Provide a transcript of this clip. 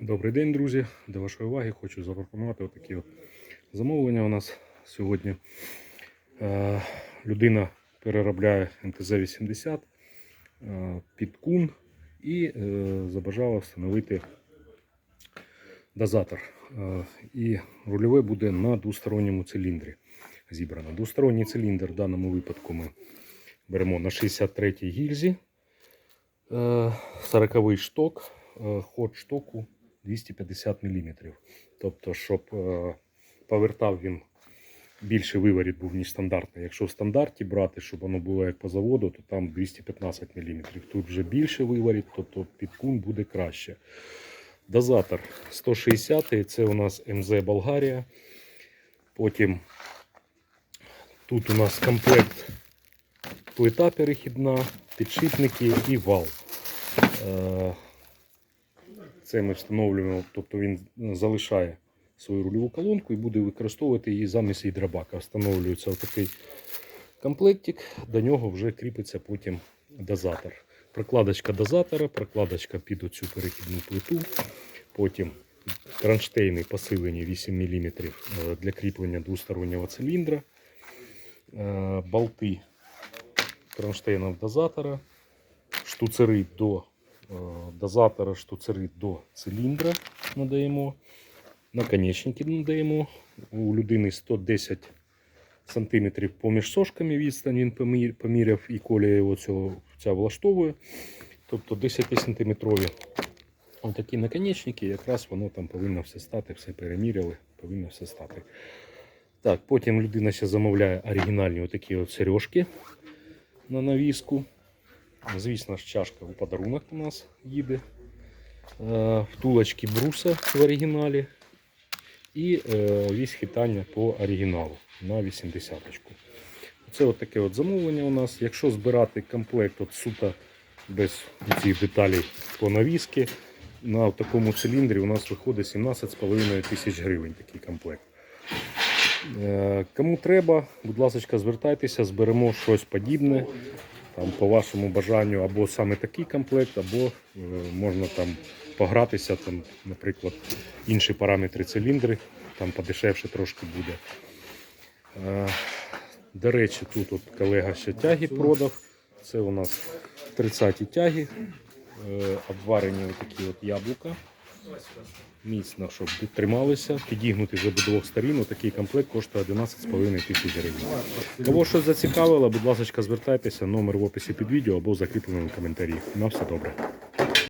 Добрий день, друзі. До вашої уваги хочу запропонувати отакі от замовлення у нас сьогодні. Е, людина переробляє МТЗ-80 е, під кун і е, забажала встановити дозатор. Е, і рульове буде на двосторонньому циліндрі зібрано. Двосторонній циліндр в даному випадку ми беремо на 63-й гільзі. 40-й шток, е, ход штоку 250 мм. Тобто, щоб е, повертав він більше виворіт був, ніж стандартний. Якщо в стандарті брати, щоб воно було як по заводу, то там 215 мм. Тут вже більше виворіт, тобто під кун буде краще. Дозатор 160 це у нас МЗ Болгарія. Потім тут у нас комплект плита перехідна, підшипники і вал. Е, Це ми встановлюємо, тобто він залишає свою рульову колонку і буде використовувати її замість гідробака. Встановлюється отакий комплектик, до нього вже кріпиться потім дозатор. Прокладочка дозатора, прокладочка під оцю перехідну плиту, потім кронштейни посилені 8 мм для кріплення двостороннього циліндра, Е, болти кронштейнів дозатора, штуцери до е, дозатора, штуцери до циліндра надаємо, наконечники надаємо. У людини 110 см поміж сошками відстань він поміряв і коля його цього, ця влаштовує. Тобто 10 сантиметрові такі наконечники, якраз воно там повинно все стати, все переміряли, повинно все стати. Так, потім людина ще замовляє оригінальні отакі от сережки на навіску. Звісно ж, чашка у подарунок у нас їде. Е, Втулочки бруса в оригіналі. І е, вісь хитання по оригіналу на 80-ку. Це от таке от замовлення у нас. Якщо збирати комплект от суто без цих деталей по навіски, на такому циліндрі у нас виходить 17,5 тисяч гривень такий комплект. Е, Кому треба, будь ласка, звертайтеся, зберемо щось подібне. Там, по вашому бажанню, або саме такий комплект, або е, можна там погратися, там, наприклад, інші параметри циліндри, там подешевше трошки буде. Е, До речі, тут от колега ще тяги продав. Це у нас 30-ті тяги, е, обварені такі от яблука. Міцно, щоб трималися, підігнути з обидвох сторін. Такий комплект коштує 11,5 тисяч гривень. Кого щось зацікавило, будь ласка, звертайтеся, номер в описі під відео або закріпленому коментарі. На все добре.